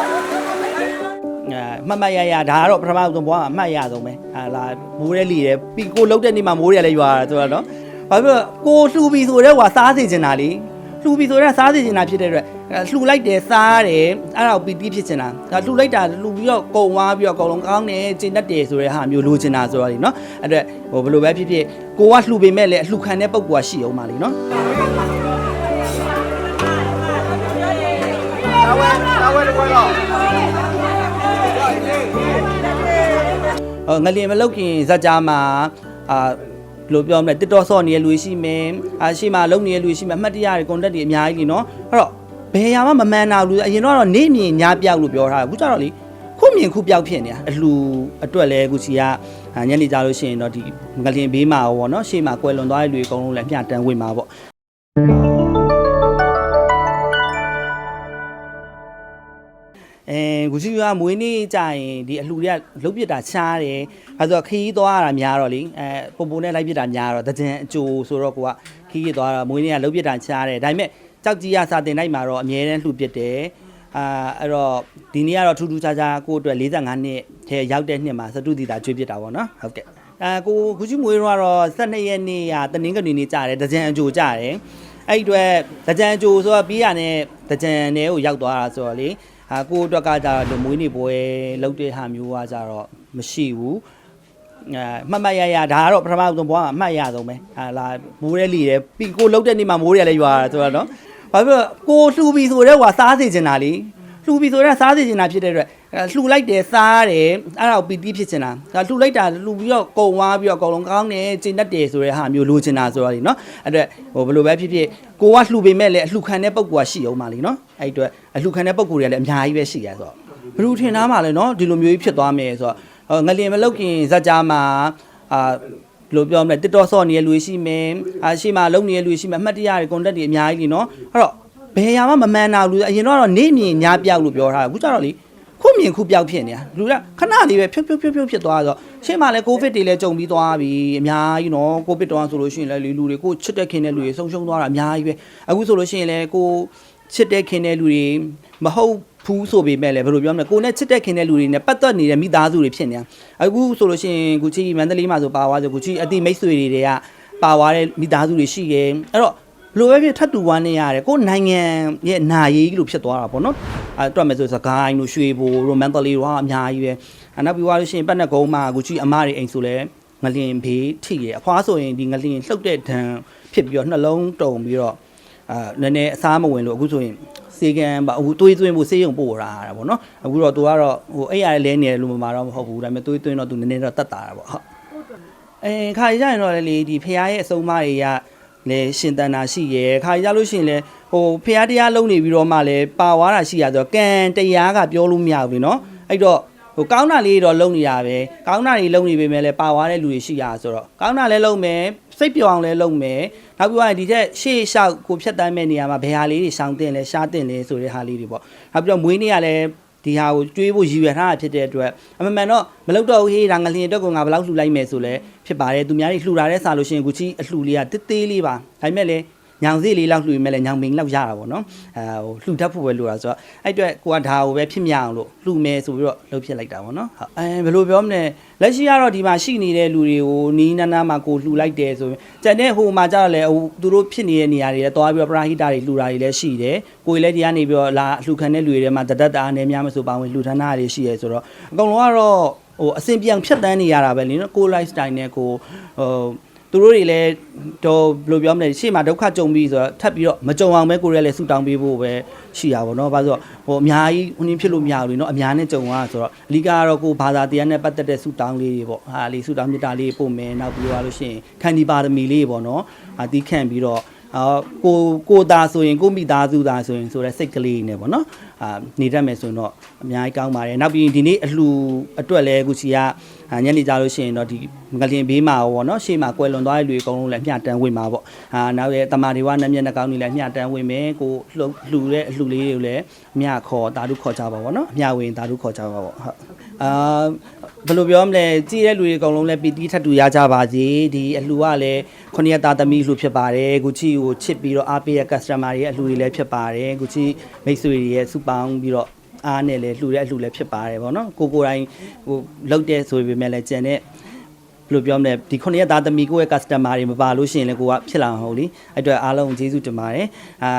အဲမှတ်မှတ်ရရဒါကတော့ပထမဆုံးဘွားမှာအမှတ်ရဆုံးပဲဟာလာမိုးရဲလီတယ်ပြီးကိုလှုပ်တဲ့နေ့မှာမိုးရဲလည်းရွာတာဆိုတော့နော်ဘာဖြစ်လို့ကိုလှူပြီးဆိုတော့ဟွာစားစေချင်တာလေလှူပြီးဆိုတော့စားစေချင်တာဖြစ်တဲ့အတွက်အဲလှူလိုက်တယ်စားတယ်အဲ့ဒါကိုပီတိဖြစ်ချင်တာဒါလှူလိုက်တာလှူပြီးတော့ကုံသွားပြီးတော့အကုန်လုံးကောင်းတယ်ကျင့်တတ်တယ်ဆိုတဲ့ဟာမျိုးလိုချင်တာဆိုတော့လေနော်အဲ့အတွက်ဟိုဘယ်လိုပဲဖြစ်ဖြစ်ကိုကလှူပေမဲ့လည်းအလှူခံတဲ့ပုံကရှိအောင်ပါလေနော် နာဝဲနာဝဲတခွဲတော့ငလျင်မလုတ်ခင်ဇက်ကြားမှာအာလို့ပြောမလဲတစ်တော်ဆော့နေရလူရှိမယ်အာရှိမှလုံနေရလူရှိမယ်အမှတ်တရတွေကွန်တက်တွေအများကြီးလीเนาะအဲ့တော့ဘယ်ရာမှမမှန်တာဘူးအရင်တော့နေမြင်ညပြောက်လို့ပြောထားတယ်အခုကျတော့လीခုမြင်ခုပြောက်ဖြစ်နေတာအလှအတွက်လဲအခုစီကညနေကြလို့ရှိရင်တော့ဒီငလျင်ဘေးမှာပေါ့เนาะရှေ့မှာကွယ်လွန်သွားတဲ့လူအကုန်လုံးလည်းမျှတန်းဝင်မှာပေါ့ ဂူစီကမွေးနေ့ကြရင်ဒီအလှူတွေကလုတ်ပစ်တာချားတယ်အဲဆိုတော့ခီးသွားရတာများတော့လေအဲပုံပုံနဲ့လိုက်ပစ်တာများတော့တကြံအကျိုးဆိုတော့ကိုကခီးသွားတာမွေးနေ့ကလုတ်ပစ်တာချားတယ်ဒါပေမဲ့ကြောက်ကြီးရစာတင်လိုက်မှာတော့အမြဲတမ်းလှူပစ်တယ်အာအဲ့တော့ဒီနေ့ကတော့ထူးထူးခြားခြားကိုအတွက်45နှစ်ထဲရောက်တဲ့နှစ်မှာစတုတီတာကျွေးပစ်တာပေါ့နော်ဟုတ်ကဲ့အဲကိုဂူစီမွေးတော့တော့12ရက်နေ့ကတနင်္ဂနွေနေ့ကြတယ်တကြံအကျိုးကြတယ် အဲ့ဒီအတွက်တကြံအကျိုးဆိုတော့ပြီးရတဲ့တကြံနယ်ကိုရောက်သွားတာဆိုတော့လေအာကိုယ့်အတွက်ကကြတော့ဒီမွေးနေ့ပွဲလုပ်တဲ့ဟာမျိုးကကြတော့မရှိဘူးအဲမှတ်မှတ်ရရဒါကတော့ပထမဆုံးဘွားမှာအမှတ်ရဆုံးပဲဟာလာမိုးရဲလီတယ်ပြီးကိုလှုပ်တဲ့နေ့မှာမိုးရဲလည်းရွာတာဆိုတော့နော်ဘာဖြစ်လို့ကိုလှူပြီးဆိုတော့ဟွာစားစေချင်တာလေလှူပြီးဆိုတော့စားစေချင်တာဖြစ်တဲ့အတွက်အဲ လှူလိုက်တယ်စားတယ်အဲ့ဒါကိုပီတိဖြစ်ချင်တာဒါလှူလိုက်တာလှူပြီးတော့ကုံသွားပြီးတော့အကုန်လုံးကောင်းတယ်ကျင့်တတ်တယ်ဆိုတဲ့ဟာမျိုးလိုချင်တာဆိုတော့လေနော်အဲ့အတွက်ဟိုဘယ်လိုပဲဖြစ်ဖြစ်ကိုကလှူပေမဲ့လည်းအလှူခံတဲ့ပုံကရှိအောင်ပါလေနော်အဲ့အတွက်အလှူခံတဲ့ပုံတွေကလည်းအများကြီးပဲရှိရဆိုတော့ဘယ်လိုထင်သားမှာလဲနော်ဒီလိုမျိုးကြီးဖြစ်သွားမယ်ဆိုတော့ဟိုငလျင်မလုတ်ခင်ဇက်ကြားမှာအာ ဘယ်လိုပြောမလဲတစ်တော်ဆော့နေတဲ့လူရှိမယ်အာရှိမှလုံနေတဲ့လူရှိမယ်အမှတ်တရတွေကွန်တက်တွေအများကြီးလीเนาะအဲ့တော့ဘယ်ဟာမှမမှန်တာလူအရင်တော့ကတော့နေမြင်ညာပြောက်လို့ပြောထားတယ်အခုကျတော့လေခု မြင်ခုပြောက်ဖြစ်နေတာလူကခဏလေးပဲဖြုတ်ဖြုတ်ဖြုတ်ဖြုတ်ဖြစ်သွားတော့ရှေ့မှာလည်းကိုဗစ်တွေလည်းကြုံပြီးသွားပြီအများကြီးနော်ကိုဗစ်တော့ဆိုလို့ရှိရင်လည်းလူတွေကိုချစ်တဲ့ခင်တဲ့လူတွေဆုံးရှုံးသွားတာအများကြီးပဲအခုဆိုလို့ရှိရင်လည်းကိုချစ်တဲ့ခင်တဲ့လူတွေမဟုတ်ဖူးဆိုပေမဲ့လည်းဘယ်လိုပြောမလဲကိုနဲ့ချစ်တဲ့ခင်တဲ့လူတွေနဲ့ပတ်သက်နေတဲ့မိသားစုတွေဖြစ်နေတာအခုဆိုလို့ရှိရင်ကိုချီမန္တလေးမှာဆိုပါသွားဆိုကိုချီအတိမိတ်ဆွေတွေကပါသွားတဲ့မိသားစုတွေရှိရဲ့အဲ့တော့ ဘယ်လိုပဲဖြစ်ထပ်တူဝမ်းနေရတယ်ကိုနိုင်ငံရဲ့နာရေးလို့ဖြစ်သွားတာပေါ့နော်အဲတွက်မယ်ဆိုစကိုင်းတို့ရွှေဘိုရိုမန်တလီတို့ကအများကြီးပဲအဲနောက်ပြီးသွားလို့ရှိရင်ပတ်နဲ့ကုန်းမှာဂူချီအမတွေအိမ်ဆိုလဲငလျင်ဘေးထိရအဖွားဆိုရင်ဒီငလျင်လှုပ်တဲ့ဒဏ်ဖြစ်ပြီးတော့နှလုံးတုံပြီးတော့အာနည်းနည်းအစားမဝင်လို့အခုဆိုရင်စေကန်ပါအခုသွေးသွင်းဖို့စေးရုံပို့တာတာပေါ့နော်အခုတော့သူကတော့ဟိုအဲ့ရလဲနေတယ်လို့မမှာတော့မဟုတ်ဘူးဒါပေမဲ့သွေးသွင်းတော့သူနည်းနည်းတော့တတ်တာတာပေါ့ဟုတ်အဲခါကြရင်တော့လေဒီဖះရဲ့အစုံမတွေက လည်းရှင်တန်တာရှိရယ်ခါကြလို့ရှိရင်လည်းဟိုဖះတရားလုံးနေပြီးတော့မှလည်းပါဝါတာရှိရဆိုတော့ကံတရားကပြောလို့မရဘူးလေနော်အဲ့တော့ဟိုကောင်းတာလေးတော့လုံးနေတာပဲကောင်းတာတွေလုံးနေပေမဲ့လည်းပါဝါတဲ့လူတွေရှိရဆိုတော့ကောင်းတာလည်းလုံးမယ်စိတ်ပြောင်းအောင်လည်းလုံးမယ်နောက်ပြီးတော့ဒီထက်ရှေ့လျှောက်ကိုဖြတ်တမ်းမဲ့နေရာမှာဘယ်ဟာလေးတွေရှောင်တင်လဲရှားတင်လဲဆိုတဲ့ဟာလေးတွေပေါ့နောက်ပြီးတော့မွေးနေ့ကလည်း ဒီဟာကိုကျွေးဖို့ရည်ရွယ်ထားတာဖြစ်တဲ့အတွက်အမှန်မှန်တော့မလုပ်တော့ဘူးဟေးဒါငလျင်အတွက်ကိုငါဘယ်လောက်လှူလိုက်မယ်ဆိုလဲဖြစ်ပါတယ်သူများတွေလှူလာတဲ့စာလို့ရှိရင်အခုချီအလှူလေးကတစ်သေးလေးပါဒါပေမဲ့လည်း ညောင်စေးလေးလောက်လှူရင်မဲ့လည်းညောင်ပင်လောက်ရတာပေါ့နော်အဲဟိုလှူတတ်ဖို့ပဲလိုတာဆိုတော့အဲ့အတွက်ကိုကဒါကိုပဲဖြစ်မြအောင်လို့လှူမယ်ဆိုပြီးတော့လုပ်ဖြစ်လိုက်တာပေါ့နော်ဟုတ်အဲဘယ်လိုပြောမလဲလက်ရှိကတော့ဒီမှာရှိနေတဲ့လူတွေကိုနီးနားနားမှာကိုလှူလိုက်တယ်ဆိုရင်ကျန်တဲ့ဟိုမှာကျတော့လေဟိုသူတို့ဖြစ်နေတဲ့နေရာတွေလည်းသွားပြီးတော့ပရာဟိတတွေလှူတာတွေလည်းရှိတယ်ကိုယ်လည်းဒီကနေပြီးတော့လာလှူခံတဲ့လူတွေထဲမှာတဒတ်တာအနေများမဆိုပါဝင်လှူထမ်းတာတွေရှိရဲဆိုတော့အကုန်လုံးကတော့ဟိုအစဉ်ပြန်ဖြတ်တန်းနေရတာပဲလေနော်ကို lifestyle နဲ့ကိုဟိုသူတို့တွေလည်း တော့ဘယ်လိုပြောမလဲရှေ့မှာဒုက္ခကြုံပြီးဆိုတော့ထပ်ပြီးတော့မကြုံအောင်ပဲကိုရဲလည်းဆူတောင်းပေးဖို့ပဲရှိတာပေါ့နော်။ဘာလို့ဆိုတော့ဟိုအများကြီးဟိုနည်းဖြစ်လို့မရဘူးလေနော်။အများနဲ့ကြုံရဆိုတော့အလီကတော့ကိုဘာသာတရားနဲ့ပတ်သက်တဲ့ဆူတောင်းလေးတွေပေါ့။ဟာလေးဆူတောင်းမြတ်တာလေးပို့မယ်နောက်ပြီးတော့လို့ရှိရင်ခန္ဒီပါရမီလေးပေါ့နော်။ဟာတီးခန့်ပြီးတော့ အော်ကိုကိုသားဆိုရင်ကိုမိသားစုသားဆိုရင်ဆိုတဲ့စိတ်ကလေးနဲ့ပေါ့နော်အာနေတတ်မယ်ဆိုရင်တော့အများကြီးကောင်းပါတယ်နောက်ပြီးဒီနေ့အလှအတွက်လဲအခုချီကအာညနေကြလို့ရှိရင်တော့ဒီငလျင်ဘေးမှာပေါ့နော်ရှေ့မှာကွယ်လွန်သွားတဲ့လူတွေအကုန်လုံးလည်းမျှတန်းဝင်မှာပေါ့အာနောက်ရဲ့တမာဒီဝနမျက်နှာကောင်းတွေလည်းမျှတန်းဝင်မယ်ကိုလှုပ်လှူတဲ့အလှလေးတွေကိုလည်းမျှခေါ်တာတို့ခေါ်ကြပါပေါ့နော်မျှဝင်တာတို့ခေါ်ကြပါပေါ့ဟုတ် အာဘယ်လိုပြောမလဲကြည့်တဲ့လူတွေအကုန်လုံးလည်းပီတိထပ်တူရကြပါစေဒီအလှကလည်းခုနှစ်ရက်သားသမီးလှူဖြစ်ပါတယ်အခုချီကိုချစ်ပြီးတော့အားပေးတဲ့ customer တွေရဲ့အလှတွေလည်းဖြစ်ပါတယ်အခုချီမိတ်ဆွေတွေရဲ့စုပေါင်းပြီးတော့အားနဲ့လည်းလှူတဲ့အလှူလည်းဖြစ်ပါတယ်ဗောနော်ကိုကိုယ်တိုင်ဟိုလောက်တဲ့ဆိုပေမဲ့လည်းကြံတဲ့ဘယ်လိုပြောမလဲဒီခုနှစ်ရက်သားသမီးကိုယ့်ရဲ့ customer တွေမပါလို့ရှိရင်လည်းကိုကဖြစ်လာမှာဟုတ်လीအဲ့အတွက်အားလုံးကျေးဇူးတင်ပါတယ်အာ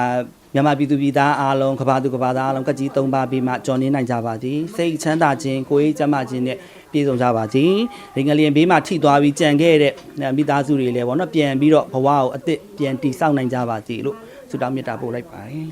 မြန်မာပြည်သူပြည်သားအားလုံးကဘာသူကဘာသားအားလုံးကကြီး၃ပါးပြီးမှကြော်နေနိုင်ကြပါသည်စိတ်ချမ်းသာခြင်းကိုယ်ရေးကျန်းမာခြင်းနဲ့ပြည့်စုံကြပါစေဒီငလျင်ဘေးမှာထိသွားပြီးကြံခဲ့တဲ့မိသားစုတွေလည်းပေါ့နော်ပြန်ပြီးတော့ဘဝကိုအသက်ပြန်တည်ဆောက်နိုင်ကြပါစေလို့ဆုတောင်းမေတ္တာပို့လိုက်ပါတယ်